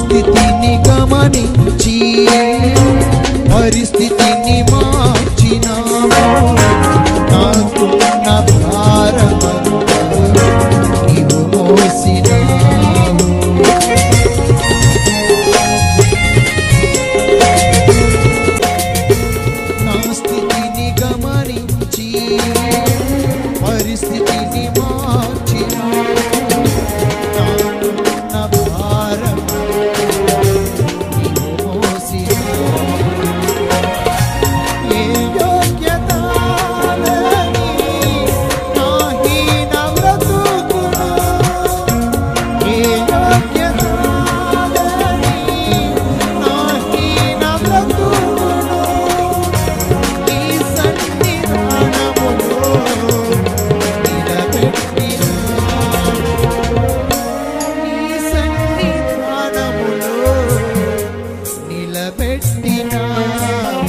పరిస్థితిని గమనించి పరిస్థితిని మార్చినావు? నాకున్న భారమంతా నీవు మోసినావు. నా స్థితిని గమనించి పరిస్థితిని Medina.